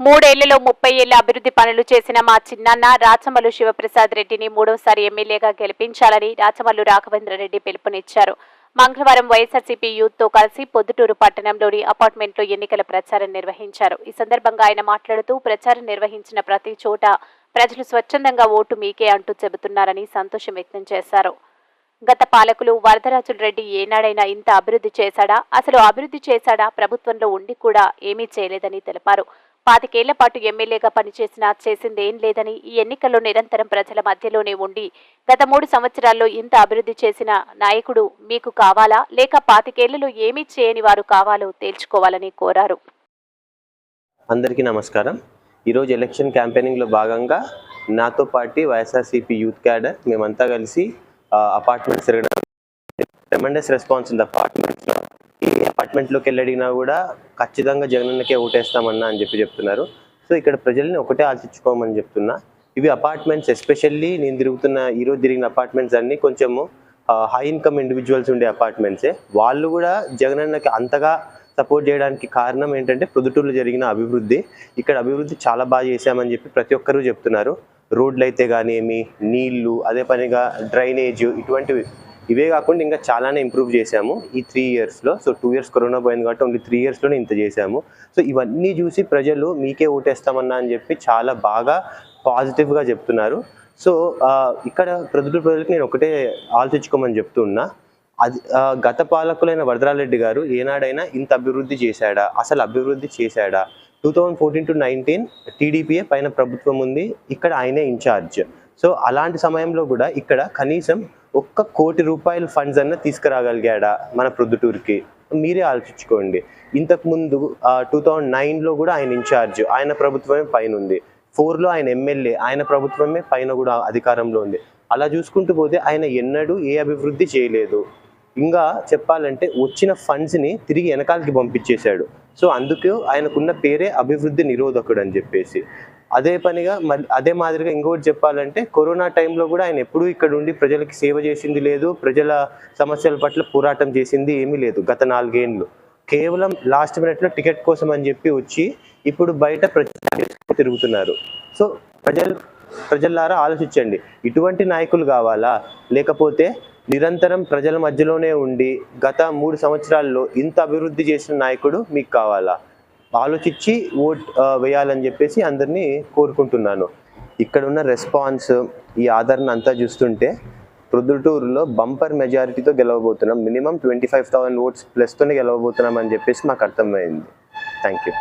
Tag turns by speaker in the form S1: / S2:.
S1: మూడేళ్ళలో ముప్పై ఏళ్ళ అభివృద్ధి పనులు చేసిన మా చిన్నాన్న రాచమల్లు శివప్రసాద్ రెడ్డిని మూడవసారి ఎమ్మెల్యేగా గెలిపించాలని రాచమల్లు రాఘవేంద్రరెడ్డి పిలుపునిచ్చారు. మంగళవారం వైఎస్ఆర్సీపీ యూత్తో కలిసి పొద్దుటూరు పట్టణంలోని అపార్ట్మెంట్లో ఎన్నికల ప్రచారం నిర్వహించారు. ఈ సందర్భంగా ఆయన మాట్లాడుతూ ప్రచారం నిర్వహించిన ప్రతి చోట ప్రజలు స్వచ్ఛందంగా ఓటు మీకే అంటూ చెబుతున్నారని సంతోషం వ్యక్తం చేశారు. గత పాలకులు వరదరాజుల రెడ్డి ఏనాడైనా ఇంత అభివృద్ధి చేశాడా? అసలు అభివృద్ధి చేశాడా? ప్రభుత్వంలో ఉండి కూడా ఏమీ చేయలేదని తెలిపారు. పాతికేళ్ళ పాటు ఎమ్మెల్యేగా పనిచేసినా చేసిందేం లేదని ఈ ఎన్నికల్లో నిరంతరం ప్రజల మధ్యలోనే ఉండి గత మూడు సంవత్సరాల్లో ఇంత అభివృద్ధి చేసిన నాయకుడు మీకు కావాలా? లేక పాతికేళ్ళలో ఏమీ చేయని వారు కావాలో తేల్చుకోవాలని కోరారు.
S2: అందరికీ నమస్కారం. ఈరోజు ఎలక్షన్ క్యాంపెయినింగ్లో భాగంగా నాతో పాటు వైఎస్ఆర్సీపీ యూత్ క్యాడర్ మేమంతా కలిసి అపార్ట్మెంట్స్ తిరగడం. ట్రెమెండస్ రెస్పాన్స్ ఉంది అపార్ట్మెంట్స్లో ఈ అపార్ట్మెంట్లోకి వెళ్ళి అడిగినా కూడా ఖచ్చితంగా జగనన్నకే ఓటేస్తామన్నా అని చెప్పి చెప్తున్నారు. సో ఇక్కడ ప్రజల్ని ఒకటే ఆలోచించుకోమని చెప్తున్నా. ఇవి అపార్ట్మెంట్స్ ఎస్పెషల్లీ నేను తిరుగుతున్న ఈరోజు తిరిగిన అపార్ట్మెంట్స్ అన్ని కొంచెము హై ఇన్కమ్ ఇండివిజువల్స్ ఉండే అపార్ట్మెంట్సే వాళ్ళు కూడా జగనన్నకి అంతగా సపోర్ట్ చేయడానికి కారణం ఏంటంటే పొద్దుటూరులో జరిగిన అభివృద్ధి. ఇక్కడ అభివృద్ధి చాలా బాగా చేశామని చెప్పి ప్రతి ఒక్కరూ చెప్తున్నారు. రోడ్లు అయితే కానీ నీళ్ళు అదే పనిగా డ్రైనేజ్ ఇటువంటివి. ఇవే కాకుండా ఇంకా చాలానే ఇంప్రూవ్ చేశాము ఈ త్రీ ఇయర్స్లో. సో టూ ఇయర్స్ కరోనా పోయింది కాబట్టి ఓన్లీ త్రీ ఇయర్స్లోనే ఇంత చేశాము. సో ఇవన్నీ చూసి ప్రజలు మీకే ఓటేస్తామన్నా అని చెప్పి చాలా బాగా పాజిటివ్గా చెప్తున్నారు. సో ఇక్కడ ప్రజలు ప్రజలకు నేను ఒకటే ఆలోచించుకోమని చెప్తున్నా. అది గత పాలకులైన వరదరారెడ్డి గారు ఏనాడైనా ఇంత అభివృద్ధి చేశాడా? అసలు అభివృద్ధి చేశాడా? Two thousand fourteen to nineteen టీడీపీఏ పైన ప్రభుత్వం ఉంది. ఇక్కడ ఆయనే ఇన్ఛార్జ్ సో అలాంటి సమయంలో కూడా ఇక్కడ కనీసం ఒక్క కోటి రూపాయల ఫండ్స్ అన్న తీసుకురాగలిగాడా మన ప్రొద్దుటూరుకి? మీరే ఆలోచించుకోండి. ఇంతకుముందు టూ థౌజండ్ నైన్లో కూడా ఆయన ఇన్ఛార్జ్ ఆయన ప్రభుత్వమే పైన ఉంది. ఫోర్లో ఆయన ఎమ్మెల్యే ఆయన ప్రభుత్వమే పైన కూడా అధికారంలో ఉంది. అలా చూసుకుంటూ పోతే ఆయన ఎన్నడూ ఏ అభివృద్ధి చేయలేదు. ఇంకా చెప్పాలంటే వచ్చిన ఫండ్స్ని తిరిగి వెనకాలకి పంపించేశాడు. సో అందుకు ఆయనకున్న పేరే అభివృద్ధి నిరోధకుడు అని చెప్పేసి. అదే పనిగా మరి అదే మాదిరిగా ఇంకొకటి చెప్పాలంటే కరోనా టైంలో కూడా ఆయన ఎప్పుడూ ఇక్కడ ఉండి ప్రజలకి సేవ చేసింది లేదు ప్రజల సమస్యల పట్ల పోరాటం చేసింది ఏమీ లేదు గత నాలుగేండ్లు. కేవలం లాస్ట్ మినిట్లో టికెట్ కోసం అని చెప్పి వచ్చి ఇప్పుడు బయట ప్రజలు తిరుగుతున్నారు. సో ప్రజలు ప్రజలారా ఆలోచించండి. ఇటువంటి నాయకులు కావాలా? లేకపోతే నిరంతరం ప్రజల మధ్యలోనే ఉండి గత మూడు సంవత్సరాల్లో ఇంత అభివృద్ధి చేసిన నాయకుడు మీకు కావాలా? ఆలోచించి ఓట్ వేయాలని చెప్పేసి అందరినీ కోరుకుంటున్నాను. ఇక్కడ ఉన్న రెస్పాన్స్ ఈ ఆదరణ అంతా చూస్తుంటే ప్రొద్దుటూరులో బంపర్ మెజారిటీతో గెలవబోతున్నాం. Minimum twenty five thousand votes ప్లస్తోనే గెలవబోతున్నాం అని చెప్పేసి మాకు అర్థమైంది. Thank you